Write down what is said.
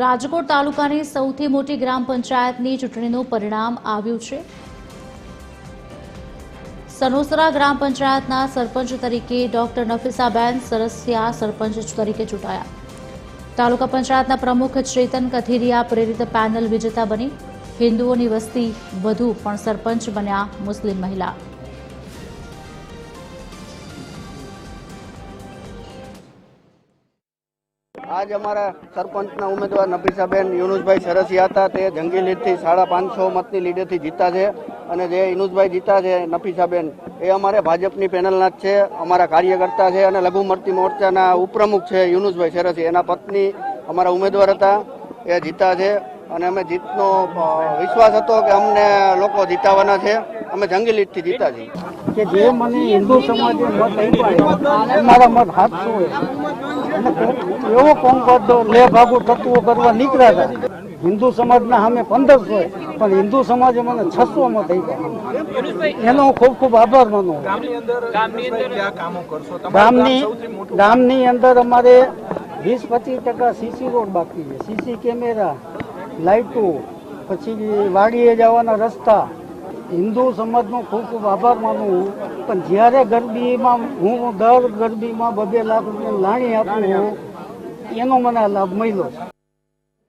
રાજકોટ તાલુકાની સૌથી મોટી ગ્રામ પંચાયતની ચૂંટણીનું પરિણામ આવ્યું છે. સનોસરા ગ્રામ પંચાયતના સરપંચ તરીકે ડોક્ટર નફીસાબેન સરસિયા સરપંચ તરીકે ચૂંટાયા. તાલુકા પંચાયતના પ્રમુખ ચેતન કથિરિયા પ્રેરિત પેનલ વિજેતા બની. હિન્દુઓની વસ્તી વધુ પણ સરપંચ બન્યા મુસ્લિમ મહિલા. આજ અમારા સરપંચના ઉમેદવાર નફીસાબેન યુનુસભાઈ સરસિયા હતા. તે જંગી લીડથી સાડા પાંચસો મતની લીડેથી જીતા છે અને જે યુનુસભાઈ જીતા છે નફીસાબેન એ અમારે ભાજપની પેનલના જ છે, અમારા કાર્યકર્તા છે અને લઘુમતી મોરચાના ઉપપ્રમુખ છે યુનુસભાઈ સરસિયા. એના પત્ની અમારા ઉમેદવાર હતા, એ જીતા છે. અને અમે જીતનો વિશ્વાસ હતો કે અમને લોકો જીતાવાના છે. અમે જંગી લીટથી જીતા છીએ. કે જે મને હિન્દુ સમાજે મત આપ્યા મારા મત હાથસો અને એવો કોંકટ લે ભાગુ તત્વો કરવા નીકળ્યા હતા. હિન્દુ સમાજના સામે પંદરસો પણ હિન્દુ સમાજે મને છસો મત આપ્યા. એનો ખૂબ ખૂબ આભાર માનું ગામની ગામની અંદર અમારે વીસ પચીસ ટકા સીસી રોડ બાકી છે. સીસી કેમેરા લાઇટો પછી વાડીએ જવાના રસ્તા હિન્દુ સમાજનો ખૂબ ખૂબ આભાર માનું પણ જ્યારે ગરબીમાં હું દર ગરબીમાં બબે લાખ રૂપિયા લાણી આપું એનો મને લાભ મળ્યો છે.